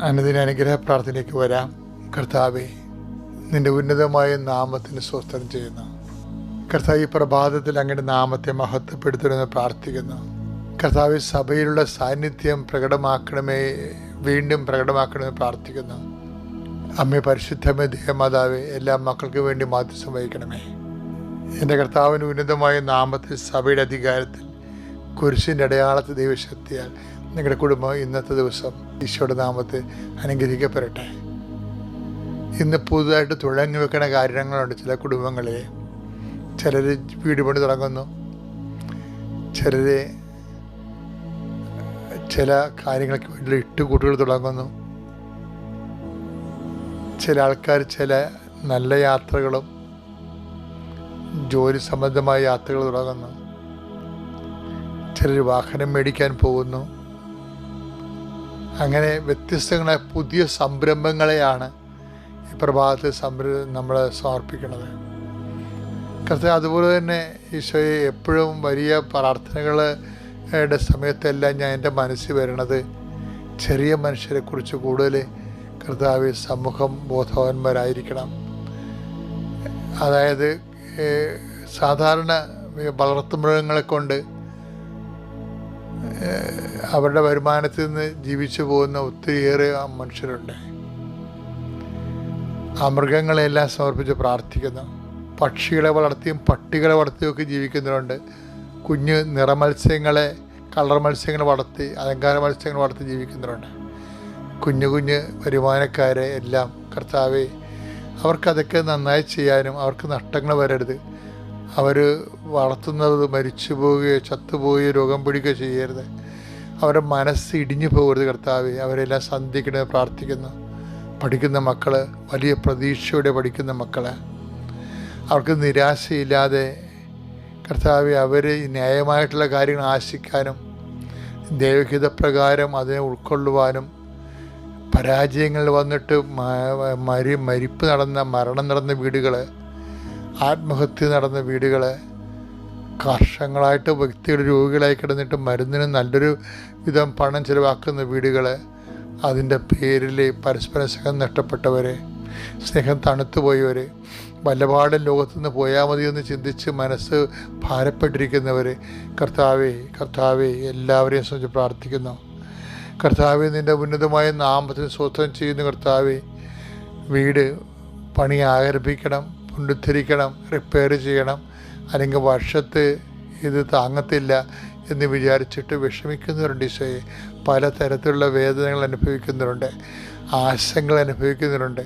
അനുദിന അനുഗ്രഹ പ്രാർത്ഥനയ്ക്ക് വരാം. കർത്താവെ നിന്റെ ഉന്നതമായ നാമത്തിന് സ്വസ്ഥം ചെയ്യുന്നു. കർത്താവ് ഈ പ്രഭാതത്തിൽ അങ്ങയുടെ നാമത്തെ മഹത്വപ്പെടുത്തണമെന്ന് പ്രാർത്ഥിക്കുന്നു. കർത്താവ് സഭയിലുള്ള സാന്നിധ്യം പ്രകടമാക്കണമേ വീണ്ടും പ്രകടമാക്കണമെന്ന് പ്രാർത്ഥിക്കുന്നു. അമ്മ പരിശുദ്ധമേ ദേഹമാതാവേ എല്ലാ മക്കൾക്ക് വേണ്ടി മാധ്യസം വഹിക്കണമേ. എന്റെ കർത്താവിന് ഉന്നതമായ നാമത്തിൽ സഭയുടെ അധികാരത്തിൽ കുരിശിന്റെ അടയാളത്തെ ദൈവശക്തിയാൽ നിങ്ങളുടെ കുടുംബം ഇന്നത്തെ ദിവസം ഈശോയുടെ നാമത്തെ അനുഗ്രഹിക്കപ്പെടട്ടെ. ഇന്ന് പുതുതായിട്ട് തുടങ്ങി വെക്കുന്ന കാര്യങ്ങളുണ്ട് ചില കുടുംബങ്ങളിൽ ചിലർ വീട് പണി തുടങ്ങുന്നു. ചിലർ ചില കാര്യങ്ങൾക്ക് വേണ്ടി ഇട്ടുകൂട്ടുകൾ തുടങ്ങുന്നു. ചില ആൾക്കാർ ചില നല്ല യാത്രകളും ജോലി സംബന്ധമായ യാത്രകൾ തുടങ്ങുന്നു. ചിലർ വാഹനം മേടിക്കാൻ പോകുന്നു. അങ്ങനെ വ്യത്യസ്തങ്ങളായ പുതിയ സംരംഭങ്ങളെയാണ് ഈ പ്രഭാതത്തിൽ സംര നമ്മൾ സമർപ്പിക്കുന്നത്. കർത്താവ് അതുപോലെ തന്നെ ഈശോയെ എപ്പോഴും വലിയ പ്രാർത്ഥനകളുടെ സമയത്തെല്ലാം ഞാൻ എന്റെ മനസ്സിൽ വരണത് ചെറിയ മനുഷ്യരെക്കുറിച്ച് കൂടുതൽ കർത്താവ് സമൂഹം ബോധവാന്മാരായിരിക്കണം. അതായത് സാധാരണ വളർത്തുമൃഗങ്ങളെ കൊണ്ട് അവരുടെ വരുമാനത്തിൽ നിന്ന് ജീവിച്ചു പോകുന്ന ഒത്തിരിയേറെ മനുഷ്യരുണ്ട്. ആ മൃഗങ്ങളെല്ലാം സമർപ്പിച്ച് പ്രാർത്ഥിക്കുന്നു. പക്ഷികളെ വളർത്തിയും പട്ടികളെ വളർത്തിയും ഒക്കെ ജീവിക്കുന്നവരുണ്ട്. കുഞ്ഞ് നിറമത്സ്യങ്ങളെ കളർ മത്സ്യങ്ങൾ വളർത്തി അലങ്കാര മത്സ്യങ്ങൾ വളർത്തി ജീവിക്കുന്നവരുണ്ട്. കുഞ്ഞു കുഞ്ഞ് വരുമാനക്കാരെ എല്ലാം കർത്താവെ അവർക്കതൊക്കെ നന്നായി ചെയ്യാനും അവർക്ക് നഷ്ടങ്ങൾ വരരുത്. അവർ വളർത്തുന്നത് മരിച്ചു പോവുകയോ ചത്തുപോവുകയോ രോഗം പിടിക്കുകയോ ചെയ്യരുത്. അവരുടെ മനസ്സ് ഇടിഞ്ഞു പോകരുത് കർത്താവ്. അവരെല്ലാം സന്ധിക്കണേ പ്രാർത്ഥിക്കുന്നു. പഠിക്കുന്ന മക്കൾ വലിയ പ്രതീക്ഷയോടെ പഠിക്കുന്ന മക്കൾ അവർക്ക് നിരാശയില്ലാതെ കർത്താവ് അവർ ന്യായമായിട്ടുള്ള കാര്യങ്ങൾ ആശിക്കാനും ദൈവഹിതപ്രകാരം അതിനെ ഉൾക്കൊള്ളുവാനും പരാജയങ്ങൾ വന്നിട്ട് മരി മരിപ്പ് നടന്ന മരണം നടന്ന വീടുകൾ ആത്മഹത്യ നടന്ന വീടുകളെ വർഷങ്ങളായിട്ട് വ്യക്തികൾ രോഗികളായി കിടന്നിട്ട് മരുന്നിന് നല്ലൊരു വിധം പണം ചിലവാക്കുന്ന വീടുകൾ അതിന്റെ പേരിൽ പരസ്പര സ്നേഹം നഷ്ടപ്പെട്ടവർ സ്നേഹം തണുത്തുപോയവർ വല്ലപാടും ലോകത്തുനിന്ന് പോയാൽ മതി എന്ന് ചിന്തിച്ച് മനസ്സ് ഭാരപ്പെട്ടിരിക്കുന്നവർ കർത്താവേ കർത്താവേ എല്ലാവരെയും സംബന്ധിച്ച് പ്രാർത്ഥിക്കുന്നു. കർത്താവെ നിന്റെ ഉന്നതമായ നാമത്തിന് സ്വത്വം ചെയ്യുന്ന കർത്താവെ. വീട് പണി ആരംഭിക്കണം. പുനരുദ്ധരിക്കണം റിപ്പയർ ചെയ്യണം അല്ലെങ്കിൽ വർഷത്ത് ഇത് താങ്ങത്തില്ല എന്ന് വിചാരിച്ചിട്ട് വിഷമിക്കുന്നവരുണ്ട് ഈശോയെ. പല തരത്തിലുള്ള വേദനകൾ അനുഭവിക്കുന്നവരുണ്ട് ആശങ്കകൾ അനുഭവിക്കുന്നവരുണ്ട്.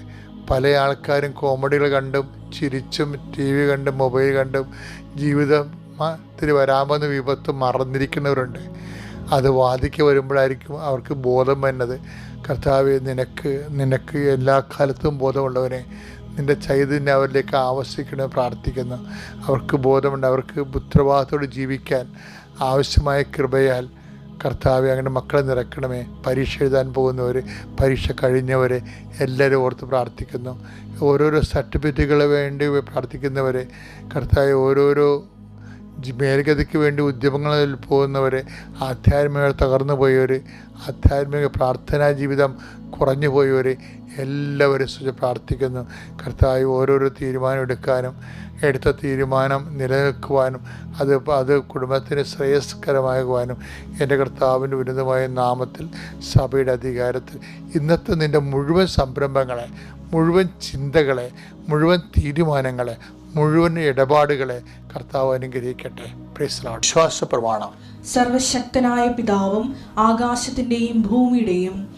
പല ആൾക്കാരും കോമഡികൾ കണ്ടും ചിരിച്ചും ടി വി കണ്ടും മൊബൈൽ കണ്ടും ജീവിതത്തിൽ വരാമെന്ന് വിപത്ത് മറന്നിരിക്കുന്നവരുണ്ട്. അത് വാദിക്ക് വരുമ്പോഴായിരിക്കും അവർക്ക് ബോധം വരുന്നത്. കർത്താവ് നിനക്ക് നിനക്ക് എല്ലാ കാലത്തും ബോധമുള്ളവനെ നിന്റെ ചൈതന്യം അവരിലേക്ക് ആവശ്യിക്കണം പ്രാർത്ഥിക്കുന്നു. അവർക്ക് ബോധമുണ്ട്. അവർക്ക് ഉത്തരവാദിത്തോട് ജീവിക്കാൻ ആവശ്യമായ കൃപയാൽ കർത്താവ് അങ്ങനെ മക്കളെ നിറക്കണമേ പരീക്ഷ എഴുതാൻ പോകുന്നവർ പരീക്ഷ കഴിഞ്ഞവർ എല്ലാവരും ഓർത്ത് പ്രാർത്ഥിക്കുന്നു. ഓരോരോ സർട്ടിഫിക്കറ്റുകൾ വേണ്ടി പ്രാർത്ഥിക്കുന്നവർ കർത്താവ് ഓരോരോ മേൽഗതിക്ക് വേണ്ടി ഉദ്യമങ്ങളിൽ പോകുന്നവർ ആധ്യാത്മിക തകർന്നു പോയവർ ആധ്യാത്മിക പ്രാർത്ഥനാ ജീവിതം കുറഞ്ഞു പോയവർ എല്ലാവരും സുഖ പ്രാർത്ഥിക്കുന്നു. കർത്താവ് ഓരോരോ തീരുമാനം എടുക്കാനും എടുത്ത തീരുമാനം നിലനിൽക്കുവാനും അത് അത് കുടുംബത്തിന് ശ്രേയസ്കരമാകുവാനും എന്റെ കർത്താവിന്റെ ഉന്നതമായ നാമത്തിൽ സഭയുടെ അധികാരത്തിൽ ഇന്നത്തെ നിന്റെ മുഴുവൻ സംരംഭങ്ങളെ മുഴുവൻ ചിന്തകളെ മുഴുവൻ തീരുമാനങ്ങളെ മുഴുവൻ ഇടപാടുകളെ കർത്താവ് അനുഗ്രഹിക്കട്ടെ. പ്രേസലാണ് വിശ്വാസ പ്രമാണം സർവശക്തനായ പിതാവും ആകാശത്തിന്റെയും ഭൂമിയുടെയും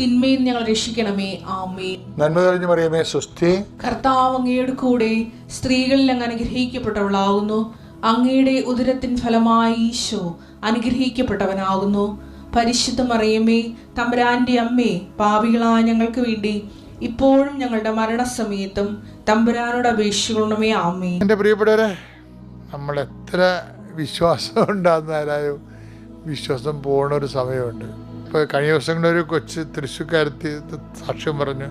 തിന്മയിൽ ഞങ്ങൾ രക്ഷിക്കണമേ. ആമേ നന്മ തെളിഞ്ഞു പറയുമേ സുസ്ഥി കർത്താവ് അങ്ങയുടെ കൂടെ സ്ത്രീകളിൽ അങ്ങ് അനുഗ്രഹിക്കപ്പെട്ടവളാകുന്നു. അങ്ങയുടെ ഉദരത്തിൻ ഫലമായി ഈശോ അനുഗ്രഹിക്കപ്പെട്ടവനാകുന്നു. പരിശുദ്ധ മറിയമ്മേ തമ്പുരാന്റെ അമ്മേ പാവികളായ ഞങ്ങൾക്ക് വേണ്ടി ഇപ്പോഴും ഞങ്ങളുടെ മരണസമയത്തും തമ്പുരാനോട് അപേക്ഷിക്കണമേ. ആമേ എന്റെ പ്രിയപ്പെട്ടവരെ നമ്മൾ എത്ര വിശ്വാസം ഉണ്ടാകുന്നാലും വിശ്വാസം പോണ ഒരു സമയമുണ്ട്. ഇപ്പോൾ കഴിഞ്ഞ ഒരു കൊച്ച് തൃശ്ശൂക്കാരത്തി സാക്ഷ്യം പറഞ്ഞു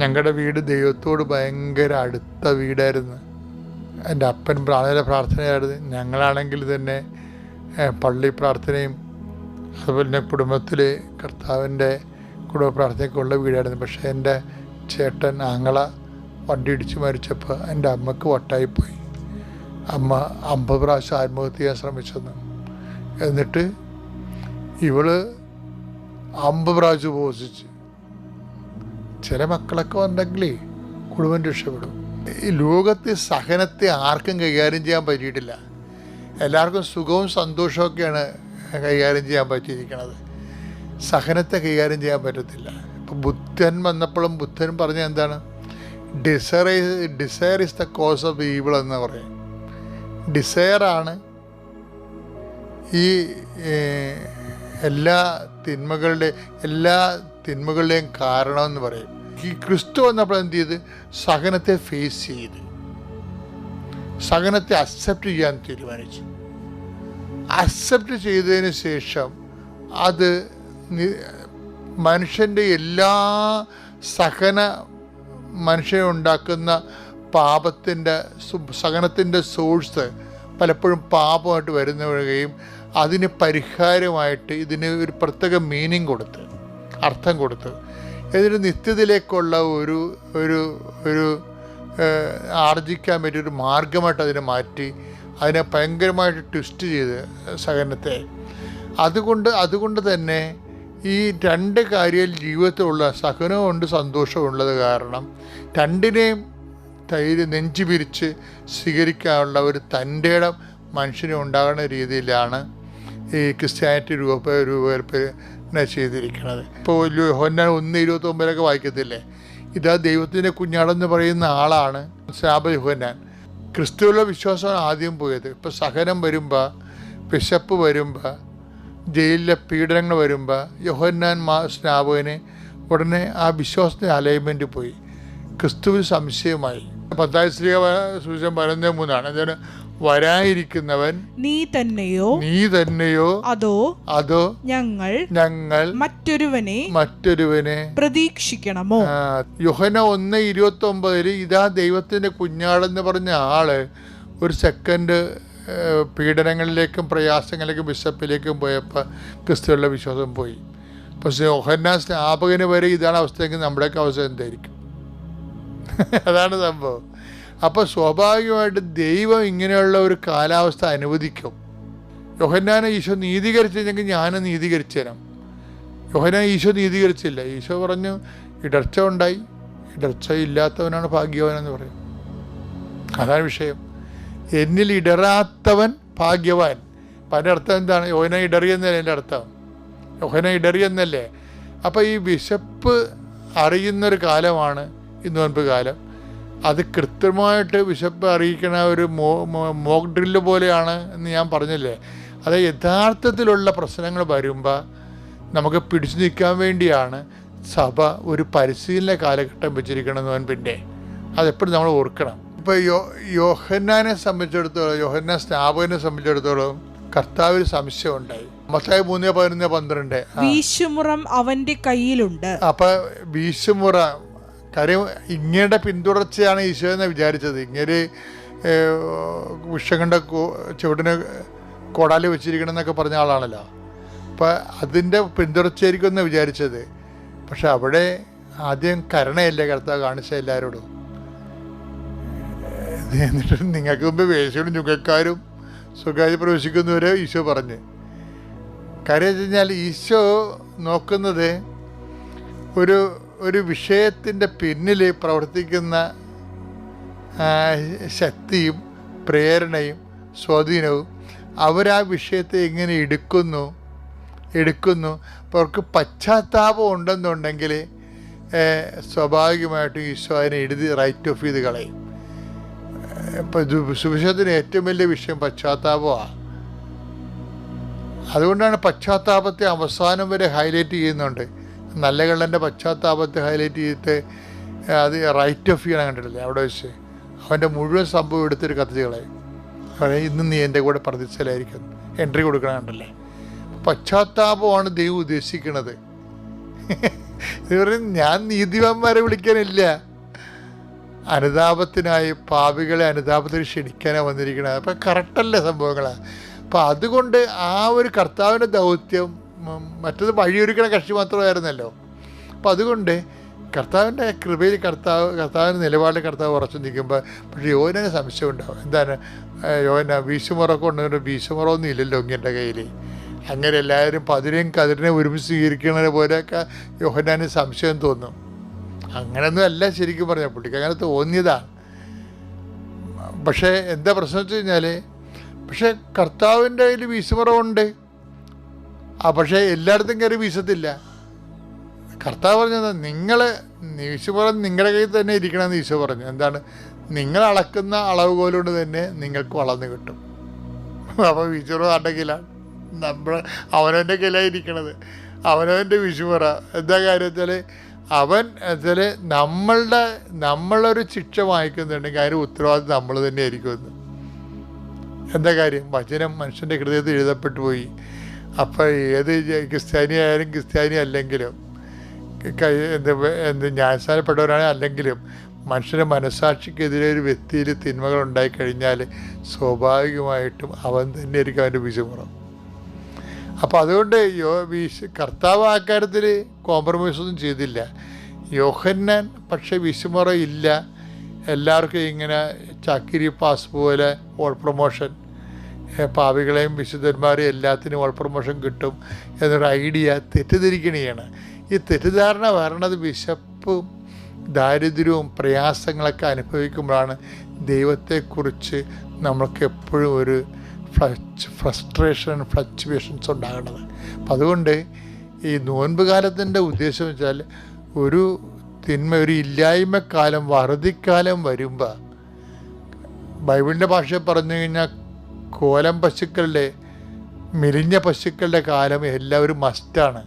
ഞങ്ങളുടെ വീട് ദൈവത്തോട് ഭയങ്കര അടുത്ത വീടായിരുന്നു. എന്റെ അപ്പൻ പ്രാഥമിക പ്രാർത്ഥനയായിരുന്നു. ഞങ്ങളാണെങ്കിൽ തന്നെ പള്ളി പ്രാർത്ഥനയും അതുപോലെ തന്നെ കുടുംബത്തിൽ കർത്താവിന്റെ കുടുംബ പ്രാർത്ഥനയ്ക്കുള്ള വീടായിരുന്നു. പക്ഷേ എന്റെ ചേട്ടൻ ആങ്ങള വണ്ടി ഇടിച്ച് മരിച്ചപ്പോൾ എന്റെ അമ്മയ്ക്ക് വട്ടായിപ്പോയി. അമ്മ അമ്പത് പ്രാവശ്യം ആത്മഹത്യ ചെയ്യാൻ ശ്രമിച്ചെന്ന്. എന്നിട്ട് ഇവൾ അമ്പത് പ്രാവശ്യം ഉപവസിച്ച്. ചില മക്കളൊക്കെ ഉണ്ടെങ്കിലേ കുടുംബം രക്ഷപ്പെടും. ഈ ലോകത്തെ സഹനത്തെ ആർക്കും കൈകാര്യം ചെയ്യാൻ പറ്റിയിട്ടില്ല. എല്ലാവർക്കും സുഖവും സന്തോഷമൊക്കെയാണ് കൈകാര്യം ചെയ്യാൻ പറ്റിയിരിക്കുന്നത് സഹനത്തെ കൈകാര്യം ചെയ്യാൻ പറ്റത്തില്ല. ഇപ്പം ബുദ്ധൻ വന്നപ്പോഴും ബുദ്ധൻ പറഞ്ഞ എന്താണ്? Desire desire is the cause of evil എന്ന് പറയും. ഡിസയറാണ് ഈ എല്ലാ തിന്മകളുടെ എല്ലാ തിന്മകളുടെയും കാരണമെന്ന് പറയും. ഈ ക്രിസ്തു വന്നപ്പോൾ എന്ത് ചെയ്ത്? സഹനത്തെ ഫേസ് ചെയ്ത്. സഹനത്തെ അക്സെപ്റ്റ് ചെയ്യാൻ തീരുമാനിച്ചു. അക്സെപ്റ്റ് ചെയ്തതിന് ശേഷം അത് മനുഷ്യന്റെ എല്ലാ സഹന മനുഷ്യനെ ഉണ്ടാക്കുന്ന പാപത്തിന്റെ സഹനത്തിന്റെ സോഴ്സ് പലപ്പോഴും പാപമായിട്ട് വരുന്ന വരികയും അതിന് പരിഹാരമായിട്ട് ഇതിന് ഒരു പ്രത്യേക മീനിങ് കൊടുത്ത് അർത്ഥം കൊടുത്ത് ഇതിന് നിത്യത്തിലേക്കുള്ള ഒരു ഒരു ഒരു ആർജിക്കാൻ പറ്റിയ ഒരു മാർഗമായിട്ട് അതിനെ മാറ്റി അതിനെ ഭയങ്കരമായിട്ട് ട്വിസ്റ്റ് ചെയ്ത് സഹനത്തെ അതുകൊണ്ട് അതുകൊണ്ട് തന്നെ ഈ രണ്ട് കാര്യം ജീവിതത്തിലുള്ള സഹനമുണ്ട് സന്തോഷമുള്ളത് കാരണം രണ്ടിനെയും തൈര് നെഞ്ചു പിരിച്ച് സ്വീകരിക്കാനുള്ള ഒരു തന്റെ മനുഷ്യന് ഉണ്ടാകുന്ന രീതിയിലാണ് ഈ ക്രിസ്ത്യാനിറ്റി രൂപ രൂപകൽപ്പന ചെയ്തിരിക്കുന്നത് ഇപ്പോൾ ഹൊന്ന ഒന്ന് ഇരുപത്തൊമ്പതിലൊക്കെ വായിക്കത്തില്ലേ? ഇതാ ദൈവത്തിന്റെ കുഞ്ഞാടെന്ന് പറയുന്ന ആളാണ് ശാപ യോഹന്നാൻ. ക്രിസ്തുവിലുള്ള വിശ്വാസമാണ് ആദ്യം പോയത്. ഇപ്പോൾ സഹനം വരുമ്പോൾ വിശപ്പ് വരുമ്പോൾ ജയിലിലെ പീഡനങ്ങൾ വരുമ്പോൾ യോഹന്നാൻ മാ സ്നാപകന് ഉടനെ ആ വിശ്വാസത്തിന്റെ അലൈൻമെന്റ് പോയി. ക്രിസ്തുവിൽ സംശയമായി. പത്താം സ്ത്രീ സൂചന പതിനൊന്ന് മൂന്നാണ്. എന്താണ്? വരാനിരിക്കുന്നവൻ നീ തന്നെയോ? നീ തന്നെയോ? അതോ അതോ ഞങ്ങൾ ഞങ്ങൾ മറ്റൊരുവനെ മറ്റൊരുവനെ പ്രതീക്ഷിക്കണമോ? യുഹന ഒന്ന് ഇരുപത്തി ഒമ്പതിൽ ഇതാ ദൈവത്തിന്റെ കുഞ്ഞാടെന്ന് പറഞ്ഞ ആൾ ഒരു സെക്കൻഡ് പീഡനങ്ങളിലേക്കും പ്രയാസങ്ങളിലേക്കും വിശപ്പിലേക്കും പോയപ്പോൾ ക്രിസ്തുവിലുള്ള വിശ്വാസം പോയി. പക്ഷേ യോഹന്ന സ്നാപകന് വരെ ഇതാണ് അവസ്ഥയെങ്കിൽ നമ്മുടെയൊക്കെ അവസ്ഥ എന്തായിരിക്കും? അതാണ് സംഭവം. അപ്പോൾ സ്വാഭാവികമായിട്ട് ദൈവം ഇങ്ങനെയുള്ള ഒരു കാലാവസ്ഥ അനുവദിക്കും. യോഹന്നാനെ ഈശോ നീതീകരിച്ചില്ലെങ്കിൽ ഞാനും നീതീകരിച്ചു തരാം. ഈശോ നീതീകരിച്ചില്ല. ഈശോ പറഞ്ഞു ഇടർച്ച ഉണ്ടായി. ഇടർച്ച ഇല്ലാത്തവനാണ് ഭാഗ്യവാനെന്ന് പറയും. അതാണ് വിഷയം. എന്നിൽ ഇടറാത്തവൻ ഭാഗ്യവാൻ. അപ്പം അർത്ഥം എന്താണ്? യോഹന ഇടറിയെന്നല്ലേ എന്റെ അർത്ഥം? യോഹന ഇടറിയെന്നല്ലേ? അപ്പോൾ ഈ വിശപ്പ് അറിയുന്നൊരു കാലമാണ് ഈ കാലം. അത് കൃത്യമായിട്ട് ബിഷപ്പ് അറിയിക്കണ ഒരു മോ മോക്ക് ഡ്രില്ല് പോലെയാണ് എന്ന് ഞാൻ പറഞ്ഞില്ലേ? അത് യഥാർത്ഥത്തിലുള്ള പ്രശ്നങ്ങൾ വരുമ്പോൾ നമുക്ക് പിടിച്ചു നിൽക്കാൻ വേണ്ടിയാണ് സഭ ഒരു പരിശീലന കാലഘട്ടം വെച്ചിരിക്കണം പിന്നെ. അതെപ്പോഴും നമ്മൾ ഓർക്കണം. ഇപ്പോൾ യോ യോഹന്നാനെ സംബന്ധിച്ചിടത്തോളം യോഹന്നാൻ സ്നാപകനെ സംബന്ധിച്ചിടത്തോളം കർത്താവിന് സംശയം ഉണ്ടായി മത്തായി മൂന്ന് പതിനൊന്ന് പന്ത്രണ്ട്. വീശുമുറം അവന്റെ കയ്യിലുണ്ട്. അപ്പൊ വീശുമുറ കാര്യം ഇങ്ങയുടെ പിന്തുടർച്ചയാണ് ഈശോ എന്ന് വിചാരിച്ചത്. ഇങ്ങനെ വിഷങ്ങളുടെ ചുവടിന് കോടാലി വെച്ചിരിക്കണം എന്നൊക്കെ പറഞ്ഞ ആളാണല്ലോ. അപ്പോൾ അതിന്റെ പിന്തുടർച്ചയായിരിക്കും എന്ന് വിചാരിച്ചത്. പക്ഷെ അവിടെ ആദ്യം കരുണയല്ലേ കർത്താവ് കാണിച്ച എല്ലാവരോടും എന്നിട്ട് നിങ്ങൾക്ക് മുമ്പ് വേശികളും ചുങ്കക്കാരും സ്വകാര്യ പ്രവേശിക്കുന്നവരെ ഈശോ പറഞ്ഞ്. കാര്യം വെച്ച് കഴിഞ്ഞാൽ ഈശോ നോക്കുന്നത് ഒരു ഒരു വിഷയത്തിന്റെ പിന്നിൽ പ്രവർത്തിക്കുന്ന ശക്തിയും പ്രേരണയും സ്വാധീനവും അവരാ വിഷയത്തെ എങ്ങനെ എടുക്കുന്നു എടുക്കുന്നു. അപ്പോൾ അവർക്ക് പശ്ചാത്താപം ഉണ്ടെന്നുണ്ടെങ്കിൽ സ്വാഭാവികമായിട്ടും ഈശോ അതിനെ എഴുതി റൈറ്റ് ഓഫ് ചെയ്ത് കളയും. ഇപ്പം സുവിശേഷത്തിന് ഏറ്റവും വലിയ വിഷയം പശ്ചാത്താപമാണ് അതുകൊണ്ടാണ് പശ്ചാത്താപത്തെ അവസാനം വരെ ഹൈലൈറ്റ് ചെയ്യുന്നുണ്ട്. നല്ല കള്ളന്റെ പശ്ചാത്താപത്തെ ഹൈലൈറ്റ് ചെയ്തിട്ട് അത് റൈറ്റ് ഓഫ് ചെയ്യണം കണ്ടിട്ടില്ലേ? അവിടെ വെച്ച്. അവന്റെ മുഴുവൻ സംഭവം എടുത്തൊരു കത്തിച്ച് കളയും ഇന്ന് നീ എന്റെ കൂടെ പ്രതിച്ചലായിരിക്കും എൻട്രി കൊടുക്കണം കണ്ടല്ലേ പശ്ചാത്താപമാണ് ദൈവം ഉദ്ദേശിക്കുന്നത്. ഞാൻ നീതിവാന്മാരെ വിളിക്കാനില്ല. അനുതാപത്തിനായി പാപികളെ അനുതാപത്തിന് ക്ഷണിക്കാനാണ് വന്നിരിക്കുന്നത് അപ്പം കറക്റ്റല്ലേ സംഭവങ്ങളാണ് അപ്പം അതുകൊണ്ട് ആ ഒരു കർത്താവിന്റെ ദൗത്യം മറ്റത് വഴിയൊരുക്കണ കക്ഷി മാത്രമായിരുന്നല്ലോ. അപ്പം അതുകൊണ്ട് കർത്താവിന്റെ കൃപയിൽ കർത്താവ് കർത്താവിന്റെ നിലപാടിൽ കർത്താവ് ഉറച്ചു നിൽക്കുമ്പോൾ പക്ഷേ യോനെ സംശയം ഉണ്ടാവും എന്താണ് യോന വീശുമുറൊക്കെ ഉണ്ടെങ്കിൽ വീശുമുറൊന്നും ഇല്ലല്ലോ ഇങ്ങന്റെ കയ്യിൽ അങ്ങനെ എല്ലാവരും പതിരെയും കതിരിനെ ഒരുമിച്ച് സ്വീകരിക്കുന്നത് പോലെയൊക്കെ യോഹനാന് സംശയം തോന്നും. അങ്ങനെയൊന്നും അല്ല ശരിക്കും പറഞ്ഞാൽ പുള്ളിക്ക് അങ്ങനെ തോന്നിയതാണ് പക്ഷേ എന്താ പ്രശ്നം വെച്ച് കഴിഞ്ഞാൽ പക്ഷേ കർത്താവിന്റെ കയ്യിൽ വീശുമുറവുണ്ട് ആ പക്ഷേ എല്ലായിടത്തും കയറി വീശത്തില്ല. കർത്താവ് പറഞ്ഞത് നിങ്ങൾ വീശുമുറം നിങ്ങളുടെ കയ്യിൽ തന്നെ ഇരിക്കണമെന്ന് ഈശോ പറഞ്ഞു. എന്താണ്? നിങ്ങൾ അളക്കുന്ന അളവ് കൊണ്ട് തന്നെ നിങ്ങൾക്ക് വളർന്നു കിട്ടും. അപ്പോൾ വീശുമുറ ആരുടെ കയ്യിലാണ്? നമ്മൾ അവനവന്റെ കയ്യിലാണ് ഇരിക്കണത്. അവനവന്റെ വിശുപറ എന്താ കാര്യം വെച്ചാൽ അവൻ വെച്ചാൽ നമ്മളുടെ നമ്മളൊരു ശിക്ഷ വാങ്ങിക്കുന്നുണ്ടെങ്കിൽ അതിന് ഉത്തരവാദിത്വം നമ്മൾ തന്നെ ആയിരിക്കുമെന്ന് എന്താ കാര്യം? വചനം മനുഷ്യന്റെ ഹൃദയത്തിൽ എഴുതപ്പെട്ടു പോയി. അപ്പോൾ ഏത് ക്രിസ്ത്യാനി ആയാലും ക്രിസ്ത്യാനി അല്ലെങ്കിലും എന്ത് എന്ത് ന്യായസ്ഥാനപ്പെട്ടവരാണ് അല്ലെങ്കിലും മനുഷ്യന്റെ മനസാക്ഷിക്കെതിരെ ഒരു വ്യക്തിയിൽ തിന്മകൾ ഉണ്ടായി കഴിഞ്ഞാൽ സ്വാഭാവികമായിട്ടും അവൻ തന്നെയായിരിക്കും അവന്റെ വിശമുറം അപ്പോൾ അതുകൊണ്ട് യോ വിശ് കർത്താവ് ആ കാര്യത്തിൽ കോംപ്രമൈസ് ഒന്നും ചെയ്തില്ല. യോഹന്നാൻ പക്ഷേ വിശുമുറ ഇല്ല എല്ലാവർക്കും ഇങ്ങനെ ചക്കിരി പാസ് പോലെ ഓൾ പ്രൊമോഷൻ ഏ, പാപികളെയും വിശുദ്ധന്മാരെയും എല്ലാത്തിനും ഓൾ പ്രൊമോഷൻ കിട്ടും എന്നൊരു ഐഡിയ തെറ്റിദ്ധരിക്കണിയാണ്. ഈ തെറ്റിദ്ധാരണ വരണത് വിശപ്പും ദാരിദ്ര്യവും പ്രയാസങ്ങളൊക്കെ അനുഭവിക്കുമ്പോഴാണ് ദൈവത്തെക്കുറിച്ച് നമ്മൾക്ക് എപ്പോഴും ഒരു ഫ്ലച്ച് ഫ്രസ്ട്രേഷൻ ഫ്ലക്ച്വേഷൻസ് ഉണ്ടാകുന്നത്. അപ്പം അതുകൊണ്ട് ഈ നോൻപ് കാലത്തിന്റെ ഉദ്ദേശം വെച്ചാൽ ഒരു തിന്മ ഒരു ഇല്ലായ്മക്കാലം വറുതിക്കാലം വരുമ്പോൾ ബൈബിളിന്റെ ഭാഷയിൽ പറഞ്ഞു കഴിഞ്ഞാൽ കോലം പശുക്കളുടെ മെലിഞ്ഞ പശുക്കളുടെ കാലം എല്ലാവരും മസ്റ്റാണ്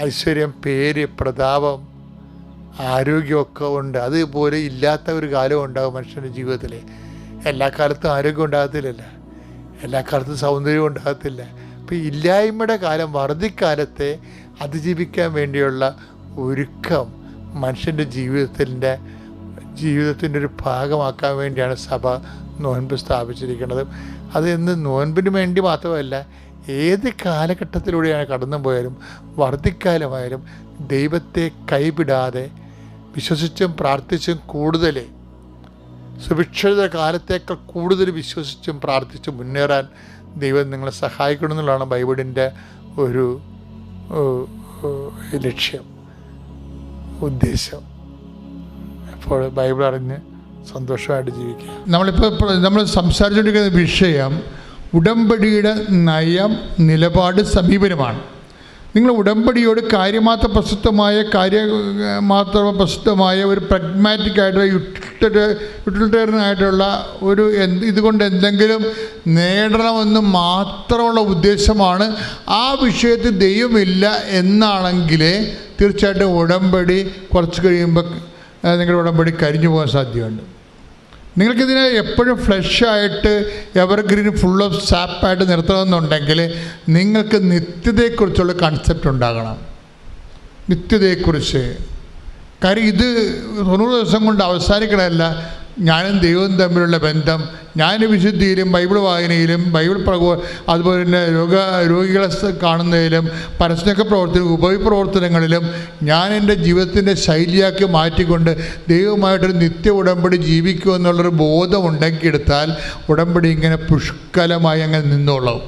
ഐശ്വര്യം പേര് പ്രതാപം ആരോഗ്യമൊക്കെ ഉണ്ട്. അതുപോലെ ഇല്ലാത്ത ഒരു കാലം ഉണ്ടാകും മനുഷ്യന്റെ ജീവിതത്തിൽ എല്ലാ കാലത്തും ആരോഗ്യം ഉണ്ടാകത്തില്ലല്ല. എല്ലാ കാലത്തും സൗന്ദര്യം ഉണ്ടാകത്തില്ല. അപ്പോൾ ഇല്ലായ്മയുടെ കാലം വറുതിക്കാലത്തെ അതിജീവിക്കാൻ വേണ്ടിയുള്ള ഒരുക്കം മനുഷ്യന്റെ ജീവിതത്തിന്റെ ജീവിതത്തിന്റെ ഒരു ഭാഗമാക്കാൻ വേണ്ടിയാണ് സഭ നോൻപ് സ്ഥാപിച്ചിരിക്കുന്നത് അത് ഇന്ന് നോൻപിന് വേണ്ടി മാത്രമല്ല ഏത് കാലഘട്ടത്തിലൂടെയാണ് കടന്നു പോയാലും വർദ്ധിക്കാലമായാലും ദൈവത്തെ കൈവിടാതെ വിശ്വസിച്ചും പ്രാർത്ഥിച്ചും കൂടുതൽ സുഭിക്ഷിത കാലത്തേക്കാൾ കൂടുതൽ വിശ്വസിച്ചും പ്രാർത്ഥിച്ചും മുന്നേറാൻ ദൈവം നിങ്ങളെ സഹായിക്കണം എന്നുള്ളതാണ് ബൈബിളിന്റെ ഒരു ലക്ഷ്യം ഉദ്ദേശം. അപ്പോൾ ബൈബിൾ അറിഞ്ഞ് സന്തോഷമായിട്ട് ജീവിക്കുക നമ്മളിപ്പോൾ നമ്മൾ സംസാരിച്ചുകൊണ്ടിരിക്കുന്ന വിഷയം ഉടമ്പടിയുടെ നയം നിലപാട് സമീപനമാണ്. നിങ്ങൾ ഉടമ്പടിയോട് കാര്യമാത്ര പ്രസിദ്ധമായ കാര്യമാത്ര പ്രസക്തമായ ഒരു പ്രഗ്മാറ്റിക് ആയിട്ടുള്ള യുട്ടിലിറ്റേ യുട്ടിലിറ്റേറിയൻ ആയിട്ടുള്ള ഒരു എന്ത് ഇതുകൊണ്ട് എന്തെങ്കിലും നേടണമെന്ന് മാത്രമുള്ള ഉദ്ദേശമാണ്. ആ വിഷയത്തിൽ ദൈവമില്ല എന്നാണെങ്കിൽ തീർച്ചയായിട്ടും ഉടമ്പടി കുറച്ച് കഴിയുമ്പോൾ നിങ്ങളുടെ ഉടമ്പടി കരിഞ്ഞു പോകാൻ സാധ്യതയുണ്ട്. നിങ്ങൾക്കിതിനെ എപ്പോഴും ഫ്ലഷായിട്ട് എവർഗ്രീൻ ഫുൾ ഓഫ് സാപ്പായിട്ട് നിർത്തണമെന്നുണ്ടെങ്കിൽ നിങ്ങൾക്ക് നിത്യതയെക്കുറിച്ചുള്ള കൺസെപ്റ്റ് ഉണ്ടാകണം. നിത്യതയെക്കുറിച്ച്. കാര്യം ഇത് തൊണ്ണൂറ് ദിവസം കൊണ്ട് അവസാനിക്കണമല്ല ഞാനും ദൈവവും തമ്മിലുള്ള ബന്ധം ഞാൻ വിശുദ്ധിയിലും ബൈബിൾ വായനയിലും ബൈബിൾ പ്രകോ അതുപോലെ തന്നെ രോഗ രോഗികളെ കാണുന്നതിലും കാണുന്നതിലും പരസ്നക പ്രവർത്തന ഉപവിപ്രവർത്തനങ്ങളിലും ഞാൻ എന്റെ ജീവിതത്തിന്റെ ശൈലിയാക്കി മാറ്റിക്കൊണ്ട് ദൈവമായിട്ടൊരു നിത്യ ഉടമ്പടി ജീവിക്കുക എന്നുള്ളൊരു ബോധം ഉണ്ടാക്കിയെടുത്താൽ ഉടമ്പടി ഇങ്ങനെ പുഷ്കലമായി അങ്ങനെ നിന്നോളും.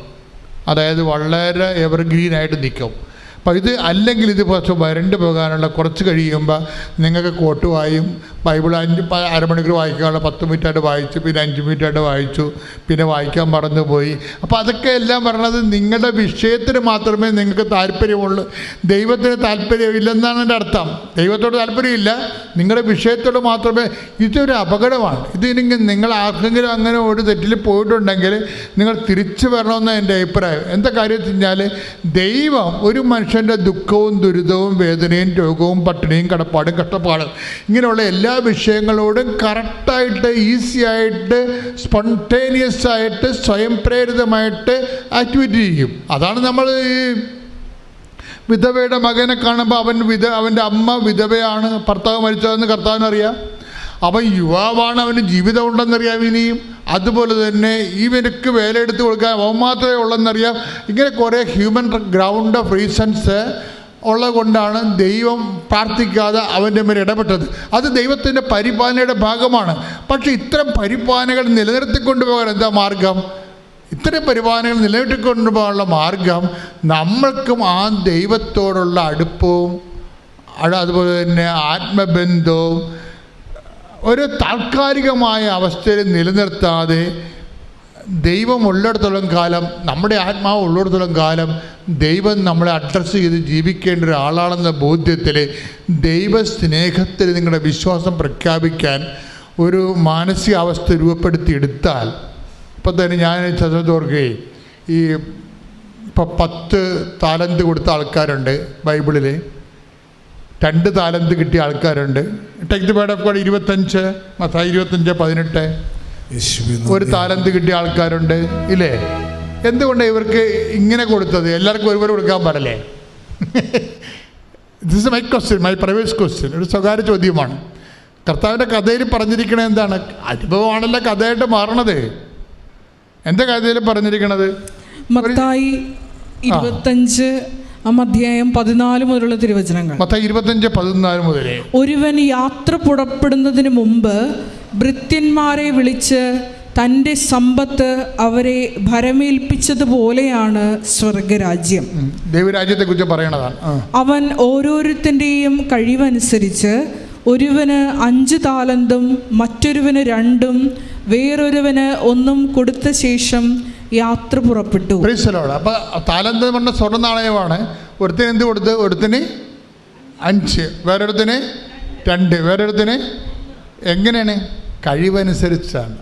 അതായത് വളരെ എവർഗ്രീൻ ആയിട്ട് നിൽക്കും. അപ്പം ഇത് അല്ലെങ്കിൽ ഇത് കുറച്ച് വരണ്ട് പോകാനുള്ള കുറച്ച് കഴിയുമ്പോൾ നിങ്ങൾക്ക് കോട്ടുവായും ബൈബിൾ അഞ്ച് അരമണിക്കൂർ വായിക്കാനുള്ള പത്ത് മിനിറ്റായിട്ട് വായിച്ചു പിന്നെ അഞ്ച് മിനിറ്റായിട്ട് വായിച്ചു പിന്നെ വായിക്കാൻ മറന്നുപോയി. അപ്പോൾ അതൊക്കെ എല്ലാം പറയണത് നിങ്ങളുടെ വിഷയത്തിന് മാത്രമേ നിങ്ങൾക്ക് താല്പര്യമുള്ളൂ. ദൈവത്തിന് താല്പര്യമില്ലെന്നാണ് എന്റെ അർത്ഥം. ദൈവത്തോട് താല്പര്യമില്ല. നിങ്ങളുടെ വിഷയത്തോട് മാത്രമേ ഇതൊരു അപകടമാണ്. ഇതിനെങ്കിൽ നിങ്ങൾ ആർക്കെങ്കിലും അങ്ങനെ ഒരു തെറ്റിൽ പോയിട്ടുണ്ടെങ്കിൽ നിങ്ങൾ തിരിച്ചു വരണമെന്ന് എന്റെ അഭിപ്രായം. എന്താ കാര്യം വെച്ച് കഴിഞ്ഞാൽ ദൈവം ഒരു മനുഷ്യന്റെ ദുഃഖവും ദുരിതവും വേദനയും രോഗവും പട്ടിണിയും കടപ്പാടും കഷ്ടപ്പാടും ഇങ്ങനെയുള്ള എല്ലാ വിഷയങ്ങളോടും കറക്റ്റായിട്ട് ഈസി ആയിട്ട് സ്പോണ്ടേനിയസ് ആയിട്ട് സ്വയം പ്രേരിതമായിട്ട് ആക്ടിവിറ്റി ചെയ്യും. അതാണ് നമ്മൾ ഈ വിധവയുടെ മകനെ കാണുമ്പോൾ അവൻ വിധ അവന്റെ അമ്മ വിധവയാണ് ഭർത്താവ് മരിച്ചതെന്ന് കർത്താവിനറിയാം അവൻ യുവാവാണ് അവന് ജീവിതം ഉണ്ടെന്നറിയാം ഇനിയും. അതുപോലെ തന്നെ ഇവനക്ക് വേല എടുത്ത് കൊടുക്കാൻ അവൻ മാത്രമേ ഉള്ളെന്നറിയാം. ഇങ്ങനെ കുറേ ഹ്യൂമൻ ഗ്രൗണ്ട് ഓഫ് റീസൺസ് ഉള്ളത് കൊണ്ടാണ് ദൈവം പ്രാർത്ഥിക്കാതെ അവന്റെ മേൽ ഇടപെട്ടത്. അത് ദൈവത്തിന്റെ പരിപാലനയുടെ ഭാഗമാണ്. പക്ഷേ ഇത്തരം പരിപാലനകൾ നിലനിർത്തിക്കൊണ്ടു പോകാൻ എന്താ മാർഗം? ഇത്തരം പരിപാലനകൾ നിലനിർത്തിക്കൊണ്ടു പോകാനുള്ള മാർഗം നമ്മൾക്കും ആ ദൈവത്തോടുള്ള അടുപ്പവും അത് അതുപോലെ തന്നെ ആത്മബന്ധവും ഒരു താൽക്കാലികമായ അവസ്ഥയിൽ നിലനിർത്താതെ ദൈവം ഉള്ളിടത്തോളം കാലം നമ്മുടെ ആത്മാവ് ഉള്ളിടത്തോളം കാലം ദൈവം നമ്മളെ അഡ്രസ്സ് ചെയ്ത് ജീവിക്കേണ്ട ഒരാളാണെന്ന ബോധ്യത്തിൽ ദൈവസ്നേഹത്തിൽ നിങ്ങളുടെ വിശ്വാസം പ്രഖ്യാപിക്കാൻ ഒരു മാനസികാവസ്ഥ രൂപപ്പെടുത്തിയെടുത്താൽ ഇപ്പം തന്നെ ഞാൻ ചതുർത്തോർക്കേ ഈ ഇപ്പം പത്ത് താലന്ത് കൊടുത്ത ആൾക്കാരുണ്ട് ബൈബിളിൽ രണ്ട് താലന്ത് കിട്ടിയ ആൾക്കാരുണ്ട്. Take the word of God ഇരുപത്തഞ്ച് മത്തായി ഇരുപത്തഞ്ച് പതിനെട്ട്. ഒരു. താലന്ത് കിട്ടിയ ആൾക്കാരുണ്ട് ഇല്ലേ? എന്തുകൊണ്ട് ഇവർക്ക് ഇങ്ങനെ കൊടുത്തത്? എല്ലാവർക്കും ഒരുപോലെ കൊടുക്കാൻ പാടില്ലേ? This my question my private question ഒരു സ്വകാര്യ ചോദ്യമാണ്. കർത്താവിന്റെ കഥയിൽ പറഞ്ഞിരിക്കണത് എന്താണ്? അനുഭവമാണല്ലോ കഥയായിട്ട് മാറണത്. എന്താ കഥയിൽ പറഞ്ഞിരിക്കണത്? മത്തായി ഇരുപത്തഞ്ച് അധ്യായം പതിനാല് മുതലുള്ള തിരുവചനങ്ങൾ. മത്തായി ഇരുപത്തഞ്ച് പതിനാല് മുതൽ ഒരുവൻ യാത്ര പുറപ്പെടുന്നതിന് മുമ്പ് ഭൃത്യന്മാരെ വിളിച്ച് തന്റെ സമ്പത്ത് അവരെ ഭരമേൽപ്പിച്ചതുപോലെയാണ് സ്വർഗരാജ്യം. ദൈവരാജ്യത്തെ കുറിച്ച് പറയണതാണ്. അവൻ ഓരോരുത്തന്റെയും കഴിവനുസരിച്ച് ഒരുവന് അഞ്ച് താലന്തും മറ്റൊരുവന് രണ്ടും വേറൊരുവന് ഒന്നും കൊടുത്ത ശേഷം യാത്ര പുറപ്പെട്ടു. അപ്പോൾ താലന്ത് പറഞ്ഞ സ്വർണ നാണയമാണ് ഒരുത്തിന് എന്ത് കൊടുത്ത്? ഒരുത്തിന് അഞ്ച് വേറൊരുത്തിന് രണ്ട് വേറൊരുത്തിന് എങ്ങനെയാണ്? കഴിവനുസരിച്ചാണ്.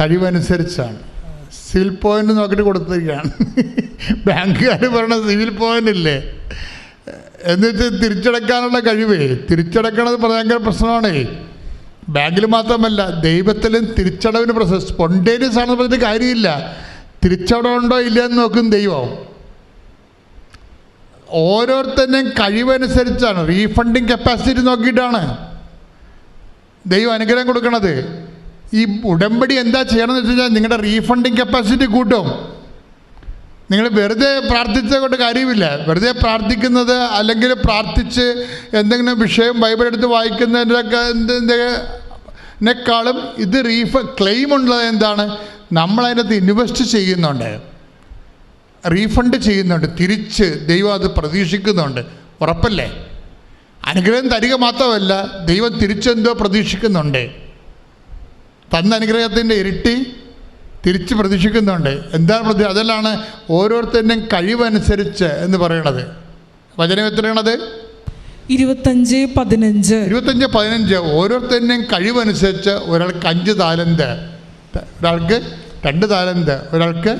കഴിവനുസരിച്ചാണ്. സിവിൽ പോയിന്റ് നോക്കിയിട്ട് കൊടുത്തിരിക്കുകയാണ്. ബാങ്കുകാർ പറഞ്ഞ സിവിൽ പോയിന്റ് ഇല്ലേ? വെച്ചാൽ തിരിച്ചടക്കാനുള്ള കഴിവേ? തിരിച്ചടക്കണത് ഭയങ്കര പ്രശ്നമാണേ. ബാങ്കിൽ മാത്രമല്ല ദൈവത്തിലും തിരിച്ചടവിന് പ്രശ്നം. സ്പോണ്ടേനിയസ് ആണെന്ന് പറഞ്ഞിട്ട് കാര്യമില്ല. തിരിച്ചടവുണ്ടോ ഇല്ല എന്ന് നോക്കും ദൈവം. ഓരോരുത്തരുടെയും കഴിവനുസരിച്ചാണ്. റീഫണ്ടിങ് കപ്പാസിറ്റി നോക്കിയിട്ടാണ്. ദൈവം അനുഗ്രഹം കൊടുക്കണത്. ഈ ഉടമ്പടി എന്താ ചെയ്യണമെന്ന് വെച്ച് കഴിഞ്ഞാൽ നിങ്ങളുടെ റീഫണ്ടിങ് കപ്പാസിറ്റി കൂട്ടും. നിങ്ങൾ വെറുതെ പ്രാർത്ഥിച്ച കൊണ്ട് കാര്യമില്ല. വെറുതെ പ്രാർത്ഥിക്കുന്നത് അല്ലെങ്കിൽ പ്രാർത്ഥിച്ച് എന്തെങ്കിലും വിഷയം ബൈബിൾ എടുത്ത് വായിക്കുന്നതിന്റെയൊക്കെ നെക്കാളും ഇത് റീഫ ക്ലെയിം ഉള്ളത് എന്താണ്? നമ്മളതിനകത്ത് ഇൻവെസ്റ്റ് ചെയ്യുന്നുണ്ട്. റീഫണ്ട് ചെയ്യുന്നുണ്ട്. തിരിച്ച് ദൈവം അത് പ്രതീക്ഷിക്കുന്നുണ്ട്. ഉറപ്പല്ലേ? അനുഗ്രഹം തരിക മാത്രമല്ല ദൈവം തിരിച്ചെന്തോ പ്രതീക്ഷിക്കുന്നുണ്ട്. തന്ന അനുഗ്രഹത്തിന്റെ ഇരട്ടി തിരിച്ച് പ്രതീക്ഷിക്കുന്നുണ്ട്. എന്താണ് പ്രതി അതിലാണ് ഓരോരുത്തരുടെയും കഴിവനുസരിച്ച് എന്ന് പറയണത്. വചനം എത്രയാണത്? ഇരുപത്തഞ്ച് പതിനഞ്ച്. ഇരുപത്തഞ്ച് പതിനഞ്ച്. ഓരോരുത്തരുടെയും കഴിവനുസരിച്ച് ഒരാൾക്ക് അഞ്ച് താലന്ത്. ഒരാൾക്ക് രണ്ട് താലന്ത് ഒരാൾക്ക്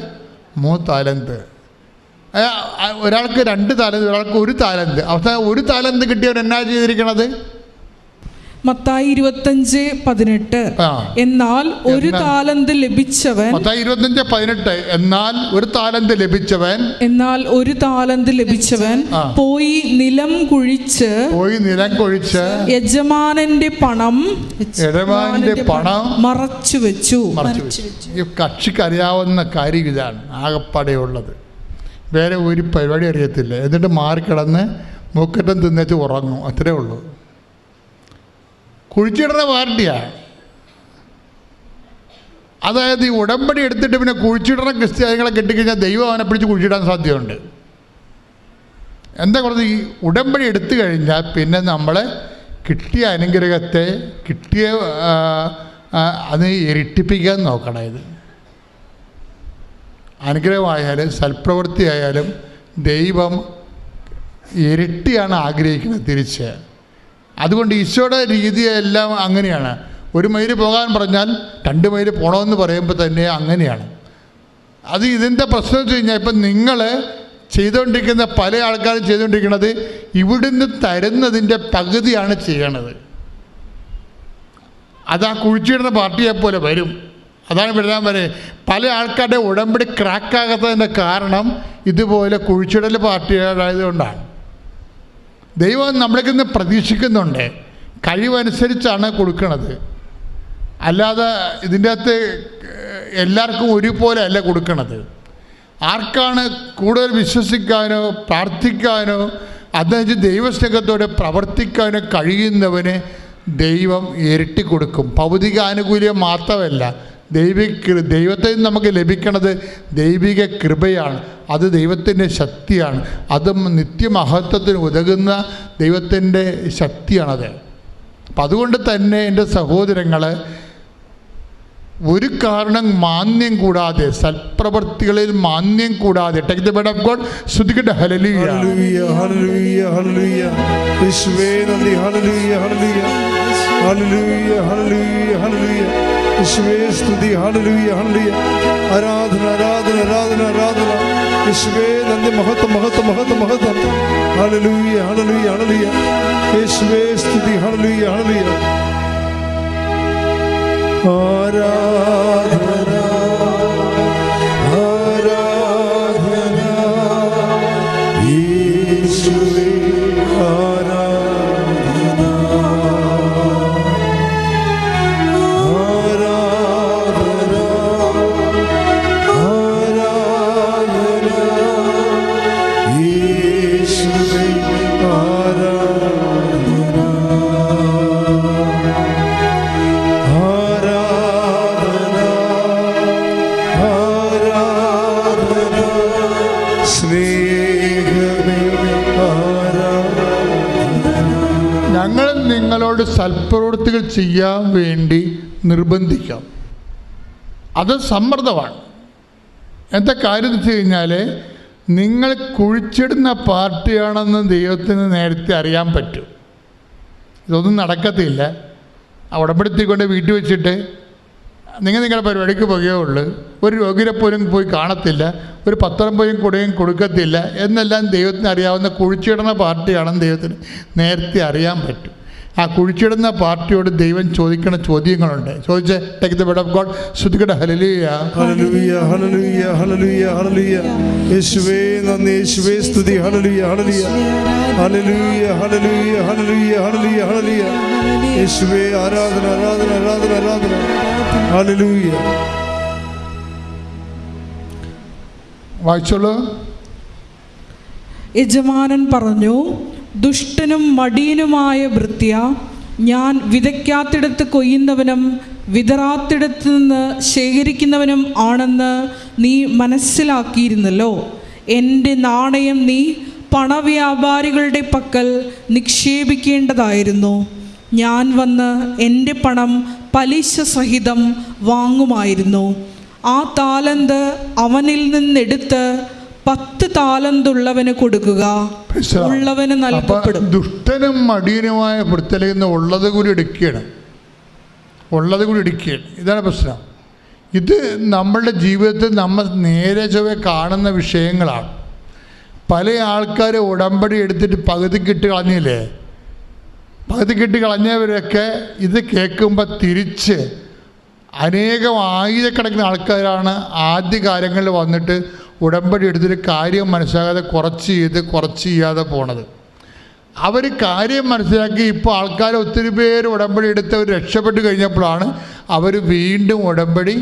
മൂന്ന് താലന്ത്. ഒരാൾക്ക് രണ്ട് താലന്ത് ഒരാൾക്ക് ഒരു താലന്ത് അവസാനം ഒരു താലന്ത് കിട്ടിയവൻ എന്നാ ചെയ്തിരിക്കണത്? മത്തായി ഇരുപത്തഞ്ച് പതിനെട്ട്. എന്നാൽ ഒരു താലന്ത് ലഭിച്ചവൻ മത്തായി ഇരുപത്തഞ്ച് പതിനെട്ട്. എന്നാൽ ഒരു താലന്ത് ലഭിച്ചവൻ എന്നാൽ ഒരു താലന്ത് ലഭിച്ചവൻ പോയി നിലം കുഴിച്ച് പോയി നിലം കൊഴിച്ച് യജമാനന്റെ പണം യജമാനന്റെ പണം മറച്ചു വെച്ചു മറച്ചു വെച്ചു ഈ കക്ഷിക്ക് അറിയാവുന്ന കാര്യം ഇതാണ്. ആകപ്പാടെയുള്ളത് വേറെ ഒരു പരിപാടി അറിയത്തില്ല. എന്നിട്ട് മാറിക്കിടന്ന് മൂക്കറ്റം തിന്നേച്ച് ഉറങ്ങും. അത്രേ ഉള്ളൂ. കുഴിച്ചിടുന്ന പാർട്ടിയാണ് അതായത് ഈ ഉടമ്പടി എടുത്തിട്ട് പിന്നെ കുഴിച്ചിടുന്ന ക്രിസ്ത്യാനികളെ കെട്ടിക്കഴിഞ്ഞാൽ ദൈവം അവനെ പിടിച്ച് കുഴിച്ചിടാൻ സാധ്യതയുണ്ട്. എന്താ കുറച്ച് ഈ ഉടമ്പടി എടുത്തു കഴിഞ്ഞാൽ പിന്നെ നമ്മൾ കിട്ടിയ അനുഗ്രഹത്തെ കിട്ടിയ അത് ഇരട്ടിപ്പിക്കാൻ നോക്കണം ഇത്. അനുഗ്രഹമായാലും സൽപ്രവൃത്തിയായാലും ദൈവം ഇരട്ടിയാണ് ആഗ്രഹിക്കുന്നത് തിരിച്ച്. അതുകൊണ്ട് ഈശോയുടെ രീതിയെല്ലാം അങ്ങനെയാണ്. ഒരു മൈൽ പോകാൻ പറഞ്ഞാൽ രണ്ട് മൈൽ പോകണമെന്ന് പറയുമ്പോൾ തന്നെ അങ്ങനെയാണ്. അത് ഇതിന്റെ പ്രശ്നം വെച്ച് കഴിഞ്ഞാൽ ഇപ്പം നിങ്ങൾ ചെയ്തുകൊണ്ടിരിക്കുന്ന പല ആൾക്കാരും ചെയ്തുകൊണ്ടിരിക്കുന്നത് ഇവിടുന്ന് തരുന്നതിന്റെ പകുതിയാണ് ചെയ്യണത്. അത് ആ കുഴിച്ചിടുന്ന പാർട്ടിയെ പോലെ വരും. അതാണ് വരാൻ വരെ പല ആൾക്കാരുടെ ഉടമ്പടി ക്രാക്കാകാത്തതിന്റെ കാരണം ഇതുപോലെ കുഴിച്ചിടൽ പാർട്ടികളായതുകൊണ്ടാണ്. ദൈവം നമ്മളേക്ക് ഇന്ന് പ്രതീക്ഷിക്കുന്നുണ്ട്. കഴിവനുസരിച്ചാണ് കൊടുക്കുന്നത് അല്ലാതെ ഇതിന്റെ അകത്ത് എല്ലാവർക്കും ഒരുപോലെ അല്ല കൊടുക്കണത്. ആർക്കാണ് കൂടുതൽ വിശ്വസിക്കാനോ പ്രാർത്ഥിക്കാനോ അതനുസരിച്ച് ദൈവസ്നേഹത്തോടെ പ്രവർത്തിക്കാനോ കഴിയുന്നവന് ദൈവം ഇരട്ടി കൊടുക്കും. ഭൗതിക ആനുകൂല്യം മാത്രമല്ല ദൈവിക ദൈവത്തിൽ നിന്ന് നമുക്ക് ലഭിക്കുന്നത് ദൈവിക കൃപയാണ്. അത് ദൈവത്തിന്റെ ശക്തിയാണ്. അതും നിത്യമഹത്വത്തിന് ഉതകുന്ന ദൈവത്തിന്റെ ശക്തിയാണത്. അപ്പം അതുകൊണ്ട് തന്നെ എന്റെ സഹോദരങ്ങൾ ഒരു കാരണം മാന്യം കൂടാതെ സൽപ്രവർത്തികളിൽ മാന്യം കൂടാതെ take the bed of God ശ്രദ്ധിക്കട്ടെ ഹല്ലേലൂയ ഹല്ലേലൂയ ഹല്ലേലൂയ ഹല്ലേലൂയ യേശുവേ നന്ദി ഹല്ലേലൂയ ഹല്ലേലൂയ ഹല്ലേലൂയ ഹല്ലേലൂയ ഹല്ലേലൂയ യേശുവേ സ്തുതി ഹല്ലേലൂയ ഹല്ലേലൂയ ആരാധന ആരാധന ആരാധന ആരാധന. യേശുവേ നന്ദി മഹത്വം മഹത്വം മഹത്വം മഹത്വം. ഹല്ലേലൂയ ഹല്ലേലൂയ ഹല്ലേലൂയ യേശുവേ സ്തുതി ഹല്ലേലൂയ ഹല്ലേലൂയ ആരാധന ചെയ്യാൻ വേണ്ടി നിർബന്ധിക്കാം. അത് സമ്മർദ്ദമാണ്. എന്താ കാര്യം വെച്ച് കഴിഞ്ഞാൽ നിങ്ങൾ കുഴിച്ചിടുന്ന പാർട്ടിയാണെന്ന് ദൈവത്തിന് നേരത്തെ അറിയാൻ പറ്റും. ഇതൊന്നും നടക്കത്തില്ല. ഉടമ്പടിത്തിക്കൊണ്ട് വീട്ടിൽ വെച്ചിട്ട് നിങ്ങൾ നിങ്ങളുടെ പരിപാടിക്ക് ഉള്ളൂ. ഒരു രോഗിനെ പോലും പോയി കാണത്തില്ല. ഒരു പത്രം പോലും കുടയും കൊടുക്കത്തില്ല. എന്നെല്ലാം ദൈവത്തിന് അറിയാവുന്ന കുഴിച്ചിടുന്ന പാർട്ടിയാണെന്ന് ദൈവത്തിന് നേരത്തെ അറിയാൻ പറ്റും. ആ കുഴിച്ചിടുന്ന പാർട്ടിയോട് ദൈവം ചോദിക്കുന്ന ചോദ്യങ്ങളുണ്ട്. ചോദിച്ച് take the bed of God ശ്രുതിക്കട്ടെ ഹലലിയ ഹല്ലേലൂയ ഹല്ലേലൂയ ഹല്ലേലൂയ ഹല്ലേലൂയ യേശുവേ നന്ദി യേശുവേ സ്തുതി. ഹല്ലേലൂയ ഹല്ലേലൂയ ഹല്ലേലൂയ ഹല്ലേലൂയ ഹല്ലേലൂയ ഹല്ലേലൂയ ഹലലിയ യേശുവേ ആരാധന ആരാധന ആരാധന ആരാധന. ഹല്ലേലൂയ വായിച്ചോളൂ. യജമാനൻ പറഞ്ഞു ദുഷ്ടനും മടിയനുമായ ഭൃത്യ ഞാൻ വിതയ്ക്കാത്തിടത്ത് കൊയ്യുന്നവനും വിതറാത്തിടത്ത് നിന്ന് ശേഖരിക്കുന്നവനും ആണെന്ന് നീ മനസ്സിലാക്കിയിരുന്നല്ലോ. എന്റെ നാണയം നീ പണവ്യാപാരികളുടെ പക്കൽ നിക്ഷേപിക്കേണ്ടതായിരുന്നു. ഞാൻ വന്ന് എന്റെ പണം പലിശ സഹിതം വാങ്ങുമായിരുന്നു. ആ താലന്ത് അവനിൽ നിന്നെടുത്ത് പത്ത് താലന്തുള്ളവന് കൊടുക്കുക. ഉള്ളവന് നൽകപ്പെടും. ദുഷ്ടനും മടിയനുമായ വൃത്തലയിൽ നിന്ന് ഉള്ളത് കൂടി എടുക്കുകയാണ്. ഉള്ളത് കൂടി എടുക്കുകയാണ്. ഇതാണ് പ്രശ്നം. ഇത് നമ്മളുടെ ജീവിതത്തിൽ നമ്മൾ നേരെ ചൊവ്വെ കാണുന്ന വിഷയങ്ങളാണ്. പല ആൾക്കാർ ഉടമ്പടി എടുത്തിട്ട് പകുതി കിട്ടി കളഞ്ഞില്ലേ? പകുതി കിട്ടി കളഞ്ഞവരൊക്കെ ഇത് കേൾക്കുമ്പോൾ തിരിച്ച് അനേകം ആയിരക്കണക്കിന് ആൾക്കാരാണ് ആദ്യ കാലങ്ങളിൽ വന്നിട്ട് ഉടമ്പടി എടുത്തിട്ട് കാര്യം മനസ്സിലാകാതെ കുറച്ച് ചെയ്ത് കുറച്ച് ചെയ്യാതെ പോണത്. അവർ കാര്യം മനസ്സിലാക്കി ഇപ്പോൾ ആൾക്കാർ ഒത്തിരി പേര് ഉടമ്പടി എടുത്ത് അവർ രക്ഷപ്പെട്ട് കഴിഞ്ഞപ്പോഴാണ് അവർ വീണ്ടും ഉടമ്പടി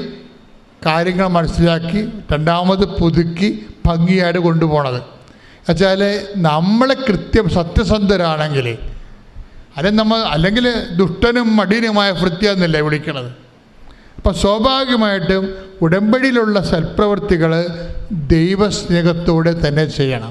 കാര്യങ്ങൾ മനസ്സിലാക്കി രണ്ടാമത് പുതുക്കി ഭംഗിയായിട്ട് കൊണ്ടുപോണത്. വെച്ചാൽ നമ്മൾ കൃത്യം സത്യസന്ധരാണെങ്കിൽ അല്ലെങ്കിൽ നമ്മൾ അല്ലെങ്കിൽ ദുഷ്ടനും മടിയനുമായ ഭൃത്യാന്നല്ലേ വിളിക്കണത്. അപ്പം സ്വാഭാവികമായിട്ടും ഉടമ്പടിയിലുള്ള സൽപ്രവൃത്തികൾ ദൈവസ്നേഹത്തോടെ തന്നെ ചെയ്യണം.